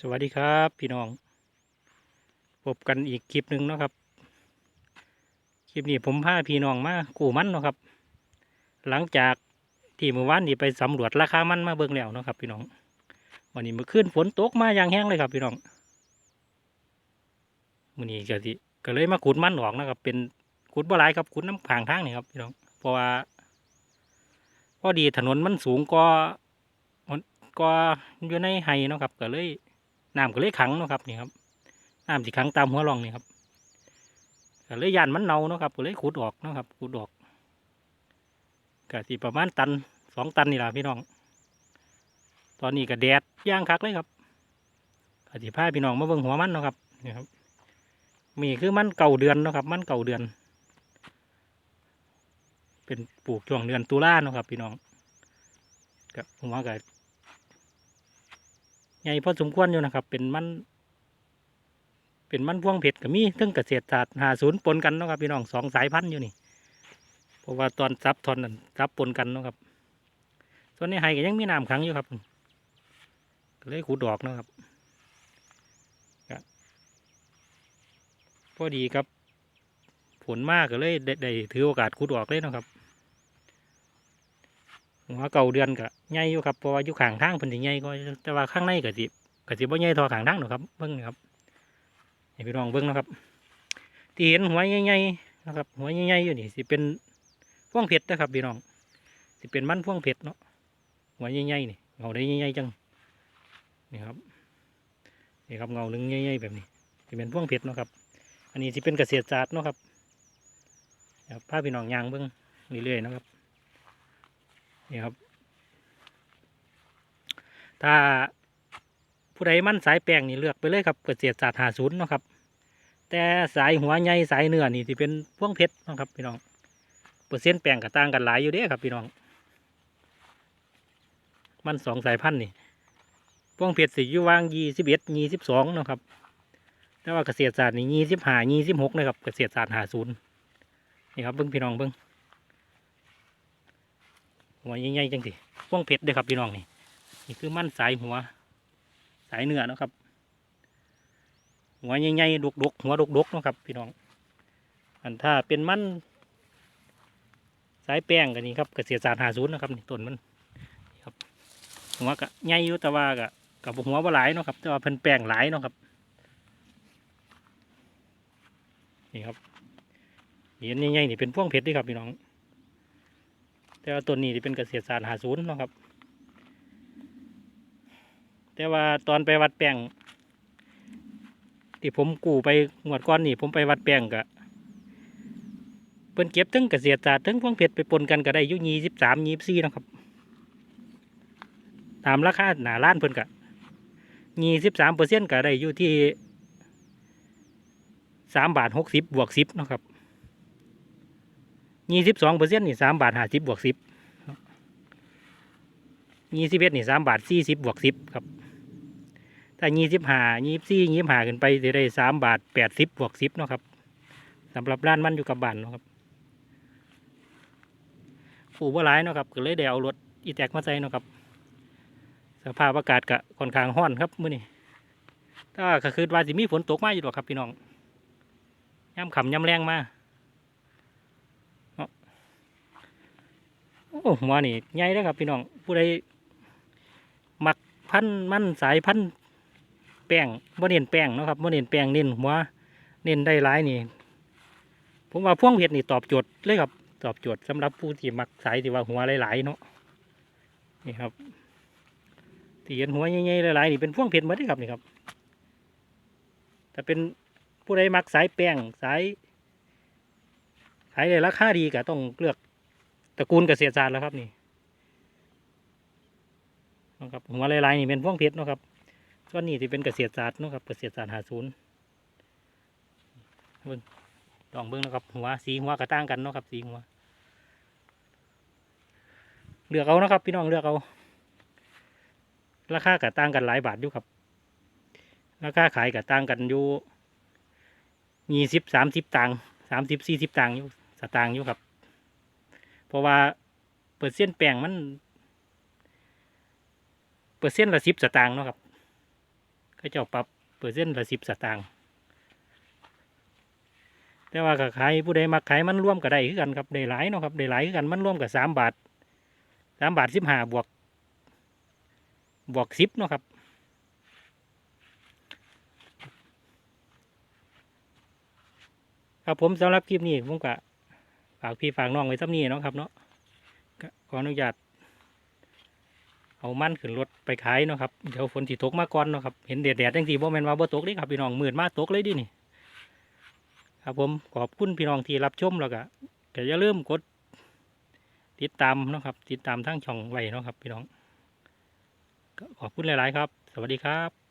สวัสดีครับพี่น้อง พบกันอีกคลิปหนึ่งเนาะครับ คลิปนี้ผมพาพี่น้องมากู้มันเนาะครับ หลังจากที่เมื่อวานนี้ไปสำรวจราคามันมาเบิ่งแล้วเนาะครับพี่น้อง วันนี้เมื่อคืนฝนตกมาอย่างแห้งเลยครับพี่น้องมื้อนี้ก็สิก็เลยมาขุดมันออกนะครับ เป็นขุดบ่หลายครับขุดน้ำผางทางนี่ครับพี่น้อง เพราะว่าพอดีถนนมันสูงกว่าก็อยู่ในไฮเนาะครับก็เลย น้ำก็เลยขังเนาะครับนี่ครับน้ำสิขังตามหัวร่องนี่ครับก็เลยยานมันเน่าเนาะครับก็เลยขุดออกเนาะครับขุดออกก็สิประมาณตันสองตันนี่แหละพี่น้อง ตอนนี้ก็แดดย่างคักเลยครับก็สิพาพี่น้องมาเบิ่งหัวมันเนาะครับนี่ครับ มีคือมันเก่าเดือนเนาะครับ มันเก่าเดือน เป็นปลูกช่วงเดือนตุลาเนาะครับ พี่น้องกับหัวก็ ใหญ่พอสมควรอยู่นะครับ เป็นมัน เป็นมันพ่วงเผ็ดกับมีเทั้งเกษตรศาสตร์หาศูนย์ปนกันนะครับพี่น้องสองสายพันธุ์อยู่นี่เพราะว่าตอนซับทอนนั้นซับปนกันนะครับส่วนในไฮก็ยังมีน้ำขังอยู่ครับก็เลยขุดดอกนะครับพอดีครับ ผลมากก็เลยได้ถือโอกาสขุดออกเลยนะครับ หัวเก่าเดือนก็ใหญ่อยู่ครับเพราะว่าอยู่ข้างทางเพิ่นสิใหญ่ก็แต่ว่าข้างในก็สิก็สิบ่ใหญ่ท่าข้างทางหรอกครับเบิ่งนี่ครับให้พี่น้องเบิ่งนะครับที่เห็นหัวใหญ่ๆนะครับ หัวใหญ่ๆอยู่นี่สิเป็นพวงเพชรนะครับพี่น้องสิเป็นมันพวงเพชรเนาะหัวใหญ่ๆนี่เงาได้ใหญ่ๆจังนี่ครับนี่ครับเงาหนึ่งใหญ่ๆแบบนี้สิเป็นพวงเพชรเนาะครับ อันนี้สิเป็นเกษตรศาสตร์เนาะครับครับพาพี่น้องยางเบิ่งเรื่อยๆนะครับ นี่ครับ ถ้าผู้ใดมั่นสายแป้งนี่เลือกไปเลยครับเกษตรศาสตร์หาศูนย์นะครับ แต่สายหัวใหญ่สายเนื้อนี่ที่เป็นพวงเพชรนะครับพี่น้องเปอร์เซ็นต์แป้งก็ต่างกันหลายอยู่เด้ครับพี่น้อง มันสองสายพันธุ์นี่พวงเพชรสิอยู่วางยี่สิบเอ็ดยี่สิบสองนะครับแต่ว่าเกษตรศาสตร์นี่ยี่สิบห้ายี่สิบหกนะครับเกษตรศาสตร์หาศูนย์นี่ครับเบิ้งพี่น้องเบิ้ง หัวใหญ่ๆจังสิพวงเพชรเด้อครับพี่น้องนี่นี่คือมันสายหัว สายเนื้อนะครับ หัวใหญ่ๆดกๆหัวดกๆนะครับ พี่น้อง อันถ้าเป็นมันสายแป้งกันนี่ครับเกษตรศาสตร์หาศูนย์นะครับนี่ต้นมันครับหัวก็ใหญ่อยู่แต่ว่าก็กับหัวว่าหลายเนาะครับแต่ว่าเพิ่นแป้งหลายเนาะครับนี่ครับนี่อันใหญ่ๆนี่เป็นพ่วงเพชรด้วยครับพี่น้อง แต่ว่าต้นนี้ที่เป็นเกษตรศาสตร์หาศูนย์นะครับ แต่ว่าตอนไปวัดแป้งที่ผมกู้ไปงวดก้อนนี่ผมไปวัดแป้งกะเพิ่นเก็บทั้งเกษตรศาสตร์ทั้งพวงเพชรไปปนกันก็ได้ยุ่ยี่สิบสามยี่สิบสี่นะครับ ตามราคาหนาล้านเพิ่นกะยี่สิบสามเปอร์เซ็นต์ก็ได้อยู่ที่สามบาทหกสิบบวกสิบนะครับ ยี่สิบสองเปอร์เซ็นต์นี่สามบาทห้าสิบบวกสิบยี่สิบเอ็ดนี่สามบาทสี่สิบบวกสิบครับถ้ายี่สิบห้ายี่สิบสี่ยี่สิบห้าขึ้นไปจะได้สามบาทแปดสิบบวกสิบเนาะครับสำหรับร้านมันอยู่กับบ้านเนาะครับปลูกว่าหลายเนาะครับก็เลยได้เอารถอีแตกมาใส่เนาะครับ สภาพอากาศก็ค่อนข้างร้อนครับมื้อนี้ถ้าก็คือว่าสิมีฝนตกมาอยู่หรอกครับพี่น้องย่ำขำย่ำแรงมา โอ้หัวนี่ใหญ่เลยครับ พี่น้องผู้ใดมักพันมันสายพันแป้งบ่เน้นแป้งนะครับบ่เน้นแป้งเน้นหัวเน้นได้หลายนี่ ผมว่าพ่วงเห็ดนี่ตอบโจทย์เลยครับ ตอบโจทย์สำหรับผู้ที่มักสายที่ว่าหัวหลายๆเนาะนี่ครับที่เห็นหัวใหญ่ๆหลายๆนี่เป็นพ่วงเพชรมดเลยครับนี่ครับแต่เป็นผู้ใดมักสายแป้งสายขายได้ราคาดีก็ต้องเลือก ตระกูลเกษตรศาสตร์แล้วครับนี่นะครับหัวลายๆนี่เป็นพวงเพชรเนาะครับส่วนนี้ที่เป็นเกษตรศาสตร์เนาะครับเกษตรศาสตร์หาศูนย์เบิ้งลองเบิ้งนะครับหัวสีหัวกระต่างกันเนาะครับสีหัวเลือกเอานะครับ พี่น้องเลือกเอา ราคากระต่างกันหลายบาทอยู่ครับ ราคาขายกระต่างกันอยู่ยี่สิบสามสิบตังสามสิบสี่สิบตังอยู่สตางค์อยู่ครับ เพราะว่าเปอร์เซ็นต์แป้งมัน เปอร์เซ็นต์ละสิบสตางค์เนาะครับก็จ้าปรับเปอร์เซ็นต์ละสิบสตางค์แต่ว่าขายผู้ใดมาขายมันร่วมก็ได้คือกันครับได้หลายเนาะครับได้หลายคือกันมันร่วมกับสามบาทสามบาทสิบห้าบวก บวกสิบเนาะครับครับผมสำหรับคลิปนี้ผมก็ ฝากพี่ฝากน้องไว้สักนี้เนาะครับเนาะขออนุญาตเอามันขึ้นรถไปขายเนาะครับเดี๋ยวฝนสิตกมาก่อนเนาะครับเห็นแดดแดดจังสีบ่แมนว่าบ่ตกเด้ครับพี่น้องหมืดมาตกเลยดินี่ครับผมขอบคุณพี่น้องที่รับชมแล้วก็ก็อย่าลืมกด ติดตามเนาะครับ ติดตามทั้งช่องไว้เนาะครับ พี่น้องขอบคุณหลาย ๆ ครับ สวัสดีครับ